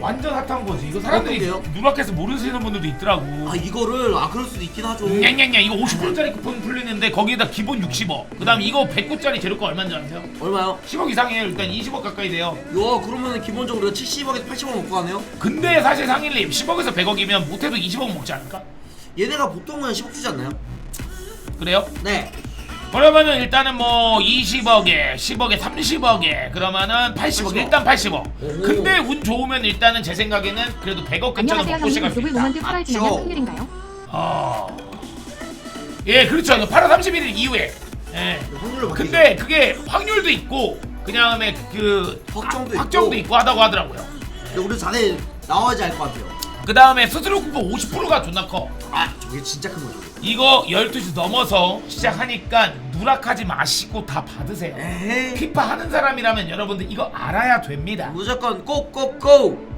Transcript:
완전 핫한 거지. 이거 사람들이 어떤데요? 누락해서 모르시는 분들도 있더라고. 아 이거를 아 그럴 수도 있긴 하죠. 냥냥냥 이거 50%짜리 쿠폰 풀리는데 거기에다 기본 60억. 그다음 이거 100구짜리 재료가 얼마인지 아세요? 얼마요? 10억 이상이에요. 일단 20억 가까이 돼요. 야 그러면 기본적으로 70억에서 80억 먹고 가네요. 근데 사실 상일님 10억에서 100억이면 못해도 20억 먹지 않을까? 얘네가 보통은 10억 주지 않나요? 그래요? 네. 그러면은 일단은 뭐 20억에 10억에 30억에 그러면은 80억 80억. 일단 80억 오호. 근데 운 좋으면 일단은 제 생각에는 그래도 100억 근처는 안녕하세요 먹고 수 유튜브 있다 모먼트 8월 지나면 맞죠? 확률인가요? 어... 예 그렇죠 8월 31일 이후에 예. 확률로 바뀌죠. 근데 그게 확률도 있고 그다음에 그 확정도 아, 확정도 있고. 있고 하다고 하더라고요 근데 우리 자네 나와야지 알 것 같아요. 그 다음에 스스로 쿠폰 50%가 존나 커 아 저게 진짜 큰 거죠. 이거 12시 넘어서 시작하니까 누락하지 마시고 다 받으세요 에헤이. 피파 하는 사람이라면 여러분들 이거 알아야 됩니다 무조건 꼭꼭 고.